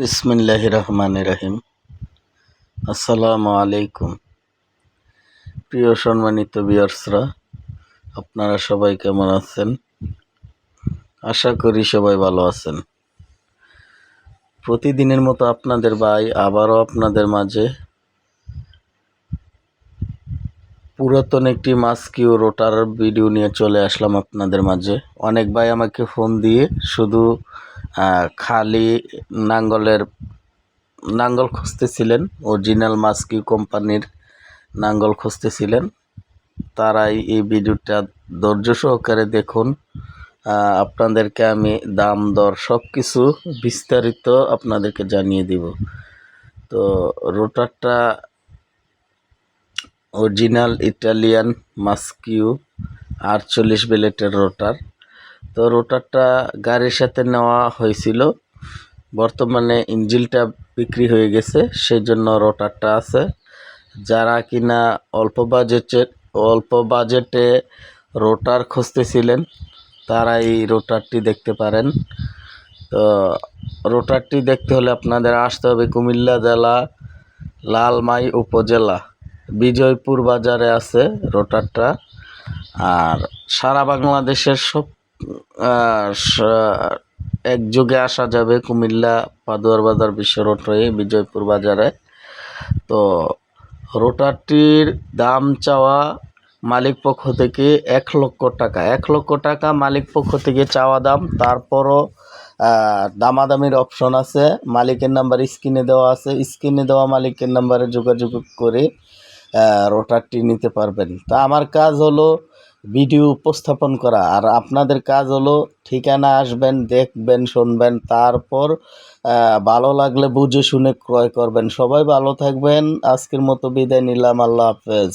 বিসমিল্লাহ রহমান রহিম আসসালামু আলাইকুম প্রিয় সম্মানিত বিয়ার্সরা আপনারা সবাই কেমন আছেন? আশা করি সবাই ভালো আছেন। প্রতিদিনের মতো আপনাদের ভাই আবারও আপনাদের মাঝে পুরাতন একটি মাস্কিউ রোটার ভিডিও নিয়ে চলে আসলাম আপনাদের মাঝে। অনেক ভাই আমাকে ফোন দিয়ে শুধু খালি নাঙ্গলের, নাঙ্গল খুঁজতেছিলেন অরিজিনাল মাস্কিউ কোম্পানির নাঙ্গল খুঁজতেছিলেন। তারাই এই ভিডিওটা ধৈর্য সহকারে দেখুন। আপনাদেরকে আমি দাম, দর সব কিছু বিস্তারিত আপনাদেরকে জানিয়ে দিব। তো রোটারটা অরিজিনাল ইটালিয়ান মাস্কিউ আটচল্লিশ বেলেটের রোটার। তো রোটারটা গাড়ির সাথে নেওয়া হয়েছিল। বর্তমানে ইঞ্জিলটা বিক্রি হয়ে গেছে সেই জন্য রোটারটা আছে। যারা কিনা অল্প বাজেটে অল্প বাজেটে রোটার খুঁজতেছিলেন তারা এই রোটারটি দেখতে পারেন। তো রোটারটি দেখতে হলে আপনাদের আসতে হবে কুমিল্লা জেলা লালমাই উপজেলা। বিজয়পুর বাজারে আছে রোটারটা। আর সারা বাংলাদেশের সব একযোগে আসা যাবে কুমিল্লা পাদুয়ার বাজার বিশ্ব রোড হয়ে বিজয়পুর বাজারে। তো রোটারটির দাম চাওয়া মালিক পক্ষ থেকে এক লক্ষ টাকা। এক লক্ষ টাকা মালিক পক্ষ থেকে চাওয়া দাম, তারপরও দামাদামির অপশন আছে, মালিকের নাম্বার স্ক্রিনে দেওয়া আছে। স্ক্রিনে দেওয়া মালিকের নাম্বারে যোগাযোগ করে রোটারটি নিতে পারবেন। তা আমার কাজ হলো ভিডিও উপস্থাপন করা। আর আপনাদের কাজ হলো ঠিকানা আসবেন, দেখবেন, শুনবেন, তারপর ভালো লাগলে বুঝে শুনে ক্রয় করবেন। সবাই ভালো থাকবেন। আজকের মতো বিদায় নিলাম। আল্লাহ হাফেজ।